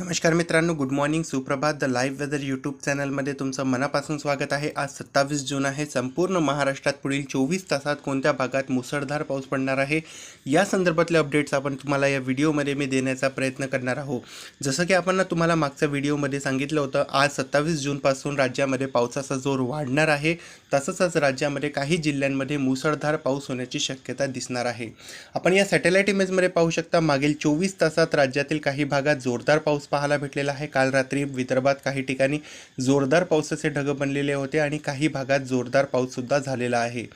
नमस्कार मित्रांनो good morning सुप्रभात. द लाईव्ह वेदर यूट्यूब चॅनलमध्ये तुमचं मनापासून स्वागत आहे. आज सत्तावीस जून आहे. संपूर्ण महाराष्ट्रात पुढील चोवीस तासात कोणत्या भागात मुसळधार पाऊस पडणार आहे? या संदर्भातले अपडेट्स आपण तुम्हाला या व्हिडिओमध्ये मी देण्याचा प्रयत्न करणार आहोत. जसं की आपण ना तुम्हाला मागच्या व्हिडिओमध्ये सांगितलं होतं आज सत्तावीस जूनपासून राज्यामध्ये पावसाचा जोर वाढणार आहे. तसंच आज राज्यामध्ये काही जिल्ह्यांमध्ये मुसळधार पाऊस होण्याची शक्यता दिसणार आहे. आपण या सॅटेलाईट इमेजमध्ये पाहू शकता मागील चोवीस तासात राज्यातील काही भागात जोरदार पाऊस पाहायला भेटलेला आहे. काल रात्री विदर्भात काही ठिकाणी जोरदार पावसाचे ढग बनलेले होते आणि काही भागात जोरदार पाऊससुद्धा झालेला आहे.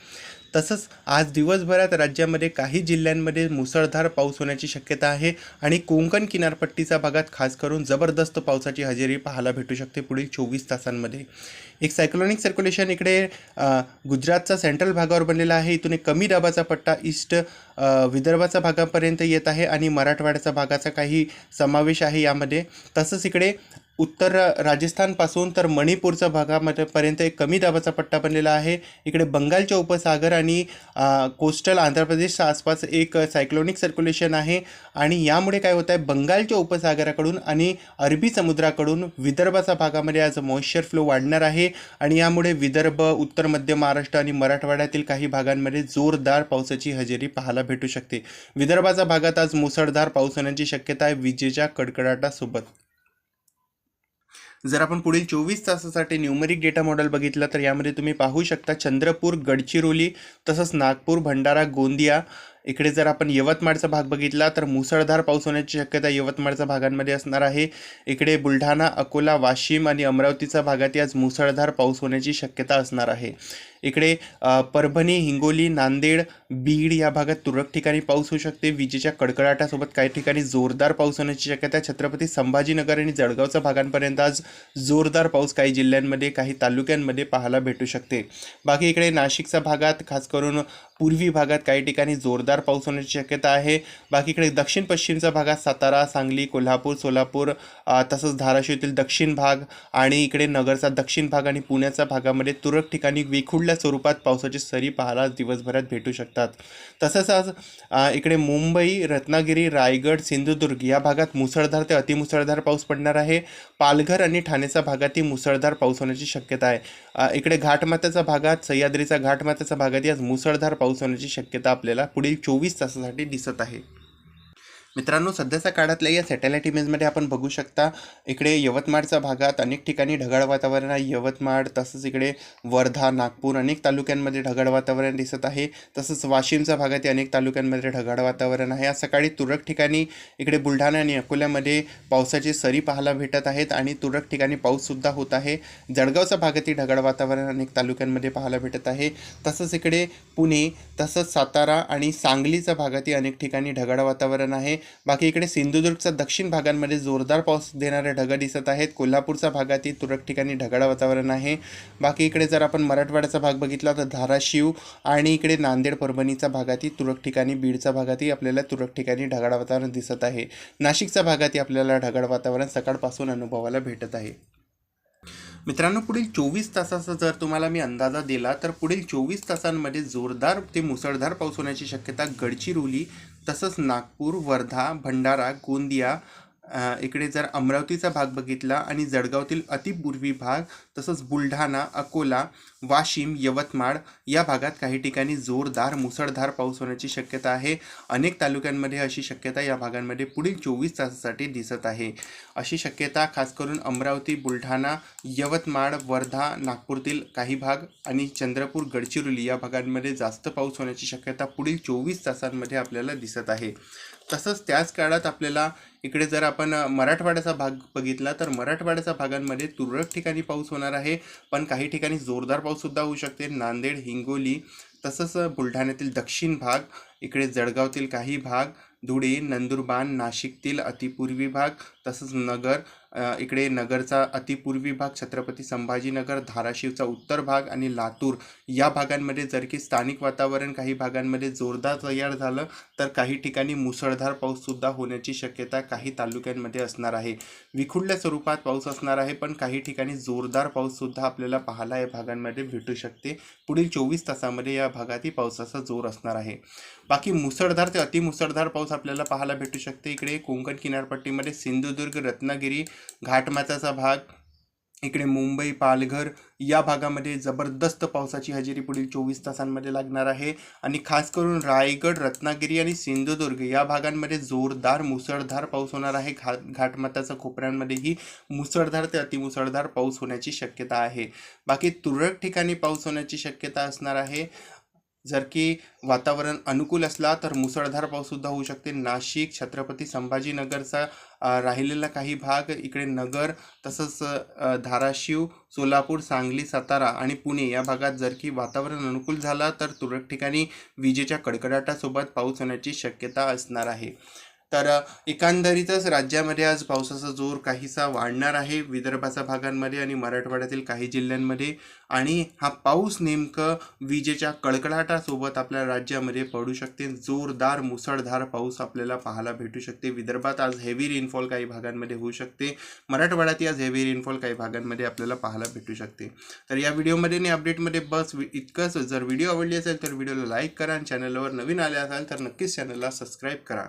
तसंच आज दिवसभरात राज्यामध्ये काही जिल्ह्यांमध्ये मुसळधार पाऊस होण्याची शक्यता आहे आणि कोकण किनारपट्टीच्या भागात खास करून जबरदस्त पावसाची हजेरी पाहायला भेटू शकते पुढील चोवीस तासांमध्ये. एक सायक्लोनिक सर्क्युलेशन इकडे गुजरातचा सेंट्रल भागावर बनलेला आहे. इथून एक कमी दाबाचा पट्टा ईस्ट विदर्भाचा विदर्भाच्या भागापर्यंत येत आहे आणि मराठवाड्याचा भागाचा काही समावेश आहे यामध्ये. तसंच इकडे उत्तर राजस्थानपासून तर मणिपूरच्या भागामध्ये पर्यंत एक कमी दाबाचा पट्टा बनलेला आहे. इकडे बंगालच्या उपसागर आणि कोस्टल आंध्र प्रदेशच्या आसपास एक सायक्लोनिक सर्क्युलेशन आहे. आणि यामुळे काय होत आहे बंगालच्या उपसागराकडून आणि अरबी समुद्राकडून विदर्भाच्या भागामध्ये आज मॉइश्चर फ्लो वाढणार आहे. आणि यामुळे विदर्भ उत्तर मध्य महाराष्ट्र आणि मराठवाड्यातील काही भागांमध्ये जोरदार पावसाची हजेरी पाहायला भेटू शकते. विदर्भाच्या भागात आज मुसळधार पाऊस होण्याची शक्यता आहे. विजेच्या कडकडाटासोबत जर आपण पुढील चोवीस तासासाठी न्यूमरिक डेटा मॉडेल बघितलं तर यामध्ये तुम्ही पाहू शकता चंद्रपूर गडचिरोली तसंच नागपूर भंडारा गोंदिया इकडे जर आपण यवतमाळचा भाग बघितला तर मुसळधार पाऊस होण्याची शक्यता यवतमाळच्या भागांमध्ये असणार आहे. इकडे बुलढाणा अकोला वाशिम आणि अमरावतीच्या भागात आज मुसळधार पाऊस होण्याची शक्यता असणार आहे. इकडे परभणी हिंगोली नांदेड बीड या भागात तुरळक ठिकाणी पाऊस होऊ शकते. विजेच्या कडकडाटासोबत काही ठिकाणी जोरदार पाऊस होण्याची शक्यता छत्रपती संभाजीनगर आणि जळगावच्या भागांपर्यंत आज जोरदार पाऊस काही जिल्ह्यांमध्ये काही तालुक्यांमध्ये पाहायला भेटू शकते. बाकी इकडे नाशिकच्या भागात खास करून पूर्वी भागात काही ठिकाणी जोरदार पाऊस होण्याची शक्यता आहे. बाकी इकडे दक्षिण पश्चिमच्या भागात सातारा सांगली कोल्हापूर सोलापूर तसंच धाराशिव दक्षिण भाग आणि इकडे नगरचा दक्षिण भाग आणि पुण्याच्या भागामध्ये तुरळक ठिकाणी विखुडल्या स्वरूपात पावसाची सरी पाहायला दिवसभरात भेटू शकतात. तसंच आज इकडे मुंबई रत्नागिरी रायगड सिंधुदुर्ग या भागात मुसळधार ते अतिमुसळधार पाऊस पडणार आहे. पालघर आणि ठाण्याच्या भागातही मुसळधार पाऊस होण्याची शक्यता आहे. इकडे घाटमाथ्याच्या भागात सह्याद्रीचा घाटमाथ्याच्या भागातही आज मुसळधार पाऊस होण्याची शक्यता आपल्याला पुढील चोवीस तासासाठी दिसत आहे. मित्रांनो सध्याच्या काळातल्या या सॅटेलाईट इमेजमध्ये आपण बघू शकता इकडे यवतमाळच्या भागात अनेक ठिकाणी ढगाळ वातावरण आहे. यवतमाळ तसंच इकडे वर्धा नागपूर अनेक तालुक्यांमध्ये ढगाळ वातावरण दिसत आहे. तसंच वाशिमच्या भागातही अनेक तालुक्यांमध्ये ढगाळ वातावरण आहे. आज सकाळी तुरळक ठिकाणी इकडे बुलढाणा आणि अकोल्यामध्ये पावसाची सरी पाहायला भेटत आहेत आणि तुरळक ठिकाणी पाऊससुद्धा होत आहे. जळगावच्या भागातही ढगाळ वातावरण अनेक तालुक्यांमध्ये पाहायला भेटत आहे. तसंच इकडे पुणे तसंच सातारा आणि सांगलीच्या भागातही अनेक ठिकाणी ढगाळ वातावरण आहे. बाकी इकडे सिंधुदुर्गच्या दक्षिण भागांमध्ये जोरदार पाऊस देणारे ढग दिसत आहेत. कोल्हापूरच्या भागातही तुरळक ठिकाणी ढगाळ वातावरण आहे. बाकी इकडे जर आपण मराठवाड्याचा भाग बघितला तर धाराशिव आणि इकडे नांदेड परभणीच्या भागातही तुरळक ठिकाणी बीडच्या भागातही आपल्याला तुरळक ठिकाणी ढगाळ वातावरण दिसत आहे. नाशिकच्या भागातही आपल्याला ढगाळ वातावरण सकाळपासून अनुभवाला भेटत आहे. मित्रांनो पुढील चोवीस तासाचा जर तुम्हाला मी अंदाजा दिला तर पुढील चोवीस तासांमध्ये जोरदार ते मुसळधार पाऊस होण्याची शक्यता गडचिरोली तसंच नागपूर वर्धा भंडारा गोंदिया इकडे जर अमरावतीचा भाग बघितला आणि जळगावतील अतिपूर्वी भाग तसंच बुलढाणा अकोला वाशिम यवतमाळ या भागात काही ठिकाणी जोरदार मुसळधार पाऊस होण्याची शक्यता आहे. अनेक तालुक्यांमध्ये अशी शक्यता या भागांमध्ये पुढील चोवीस तासासाठी दिसत आहे. अशी शक्यता खास करून अमरावती बुलढाणा यवतमाळ वर्धा नागपूरतील काही भाग आणि चंद्रपूर गडचिरोली या भागांमध्ये जास्त पाऊस होण्याची शक्यता पुढील चोवीस तासांमध्ये आपल्याला दिसत आहे. तसंच त्याच काळात आपल्याला इकडे जर आपण मराठवाड्याचा भाग बघितला तर मराठवाड्याच्या भागांमध्ये तुरळक ठिकाणी पाऊस होणार आहे. पण काही ठिकाणी जोरदार पाऊससुद्धा होऊ शकते. नांदेड हिंगोली तसंच बुलढाण्यातील दक्षिण भाग इकडे जळगावतील काही भाग धुळे नंदुरबार नाशिकतील अतिपूर्वी भाग तसंच नगर इकडे नगरचा अतिपूर्वी भाग छत्रपती संभाजीनगर धाराशिवचा उत्तर भाग आणि लातूर. या भागांमध्ये जर की स्थानिक वातावरण काही भागांमध्ये जोरदार तयार झालं तर काही ठिकाणी मुसळधार पाऊससुद्धा होण्याची शक्यता काही तालुक्यांमध्ये असणार आहे. विखुरल्या स्वरूपात पाऊस असणार आहे पण काही ठिकाणी जोरदार पाऊससुद्धा आपल्याला पाहायला या भागांमध्ये भेटू शकते. पुढील चोवीस तासामध्ये या भागातही पावसाचा जोर असणार आहे. बाकी मुसळधार ते अतिमुसळधार पाऊस आपल्याला पाहायला भेटू शकते. इकडे कोकण किनारपट्टीमध्ये सिंधुदुर्ग रत्नागिरी घाटमाथ्याचा भाग इकडे मुंबई पालघर या भागामध्ये जबरदस्त पावसाची हजेरी पुढील चोवीस तासांमध्ये लागणार आहे. आणि खास करून रायगड रत्नागिरी आणि सिंधुदुर्ग या भागांमध्ये जोरदार मुसळधार पाऊस होणार आहे. घाट घाटमाथ्याच्या खोपऱ्यांमध्येही मुसळधार ते अतिमुसळधार पाऊस होण्याची शक्यता आहे. बाकी तुरळक ठिकाणी पाऊस होण्याची शक्यता असणार आहे. जर की वातावरण अनुकूल असला तर मुसळधार पाऊससुद्धा होऊ शकते. नाशिक छत्रपती संभाजीनगरचा राहिलेला काही भाग इकडे नगर तसंच धाराशिव सोलापूर सांगली सातारा आणि पुणे या भागात जर की वातावरण अनुकूल झाला तर तुरळक ठिकाणी विजेच्या कडकडाटासोबत पाऊस होण्याची शक्यता असणार आहे. तर एकंदरीतच राज्यामध्ये आज पावसाचा जोर काहीसा वाढणार आहे. विदर्भाच्या भागांमध्ये आणि मराठवाड्यातील काही जिल्ह्यांमध्ये. आणि हा पाऊस नेमकं विजेच्या कडकडाटासोबत आपल्या राज्यामध्ये पडू शकते. जोरदार मुसळधार पाऊस आपल्याला पाहायला भेटू शकते. विदर्भात आज हेवी रेनफॉल काही भागांमध्ये होऊ शकते. मराठवाड्यात आज हेवी रेनफॉल काही भागांमध्ये आपल्याला पाहायला भेटू शकते. तर या व्हिडिओमध्ये आणि अपडेटमध्ये बस वि- इतकंच. जर व्हिडिओ आवडली असेल तर व्हिडिओला लाईक करा आणि चॅनलवर नवीन आले असाल तर नक्कीच चॅनलला सबस्क्राईब करा.